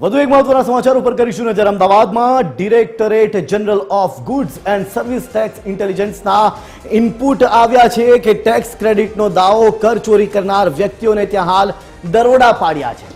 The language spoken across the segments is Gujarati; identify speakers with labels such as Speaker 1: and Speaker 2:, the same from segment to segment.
Speaker 1: વધુ એક મહત્વના સમાચાર ઉપર કરીશું નજર. અમદાવાદમાં directorate general of goods and service tax ઇન્ટેલિજન્સના input આવ્યા છે કે ટેક્સ ક્રેડિટનો દાવો કર ચોરી કરનાર વ્યક્તિઓને ત્યાં હાલ દરોડા પાડ્યા છે.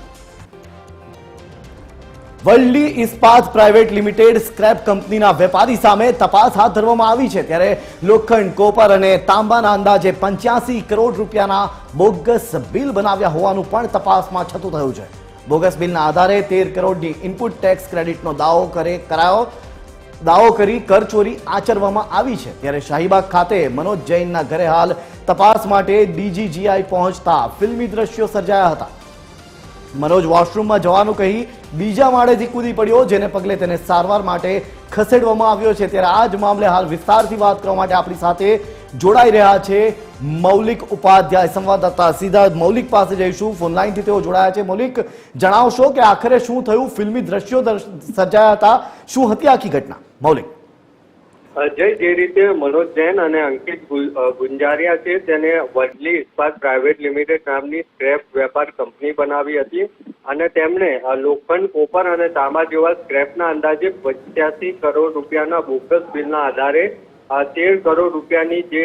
Speaker 1: Valli Ispat private limited scrap કંપનીના વેપારી સામે તપાસ હાથ ધરવામાં આવી છે. ત્યારે લોખંડ, કોપર અને તાંબાના અંદાજે પંચ્યાસી કરોડ રૂપિયાના બોગસ બિલ બનાવ્યા હોવાનું પણ તપાસમાં છતું થયું છે. બોગસ બિલના આધારે તેર કરોડની ઇનપુટ ટેક્સ ક્રેડિટનો દાવો કરે કરાયો. દાવો કરી કરચોરી આચરવામાં આવી છે. ત્યારે શાહીબાગ ખાતે મનોજ જૈનના ઘરે હાલ તપાસ માટે ડીજીજીઆઈ પહોંચતા ફિલ્મી દ્રશ્યો સર્જાયા હતા. મનોજ વોશરૂમમાં જવાનું કહી બીજા માળેથી કૂદી પડ્યો, જેને પગલે તેને સારવાર માટે ખસેડવામાં આવ્યો છે. ત્યારે આ જ મામલે હાલ વિસ્તારથી વાત કરવા માટે આપણી સાથે જોડાઈ રહ્યા છે મૌલિક ઉપાધ્યાય સંવાદદાતા. સીધા મૌલિક પાસે જઈશું. ફોનલાઈનથી તેઓ જોડાયા છે. મૌલિક, જણાવશો કે આખરે શું થયું? ફિલ્મી દ્રશ્યો સર્જાયા હતા. શું હતી આખી ઘટના? મૌલિક.
Speaker 2: જય જે રીતે મનોજ જૈન અને અંકિત ગુંજારિયા છે, તેને વડલી ઇસ્પાત પ્રાઇવેટ લિમિટેડ નામની સ્ક્રેપ વેપાર કંપની બનાવી હતી અને તેમણે લોખંડ, કોપર અને તાંબા જેવા સ્ક્રેપના અંદાજે પચાસી કરોડ રૂપિયાના બોગસ બિલના આધારે તેર કરોડ રૂપિયાની જે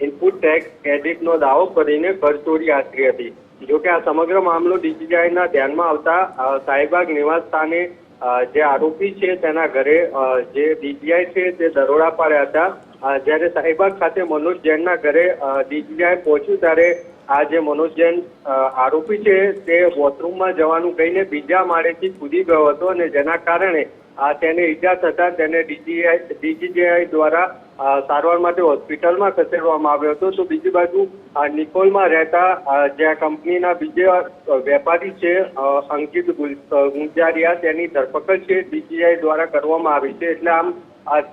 Speaker 2: ઇનપુટ ટેક્સ ક્રેડિટનો દાવો કરીને કરચોરી આચરી હતી. જોકે આ સમગ્ર મામલો ડીજીઆઈના ધ્યાનમાં આવતા સાહેબાગ નિવાસ સ્થાને જે આરોપી છે તેના ઘરે જે ડીજીઆઈ છે તે દરોડા પાડ્યા હતા. જ્યારે સાહીબાગ ખાતે મનોજ જૈનના ઘરે ડીજીઆઈ પહોંચ્યું ત્યારે આ જે મનોજ જૈન આરોપી છે તે વોશરૂમમાં જવાનું કહીને બીજા માળેથી કૂદી ગયો હતો અને જેના કારણે તેને ઈજા થતા તેને ડીજીઆઈ ડીજીજીઆઈ દ્વારા સારવાર માટે હોસ્પિટલમાં ખસેડવામાં આવ્યો હતો. તો બીજી બાજુ નિકોલમાં રહેતા જ્યાં કંપનીના બીજા વેપારી છે અંકિત ગુંજારિયા, તેની ધરપકડ છે, ડીજીઆઈ દ્વારા કરવામાં આવી છે. એટલે આમ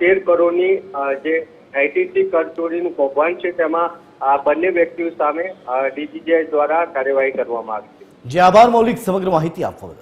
Speaker 2: તેર કરોડની જે આઈટીસી કરચોરીનું કૌભાંડ છે, તેમાં આ બંને વ્યક્તિઓ સામે ડીજીજીઆઈ દ્વારા કાર્યવાહી કરવામાં આવી છે.
Speaker 1: જે આભાર, મૌલિક સમગ્ર માહિતી આપવા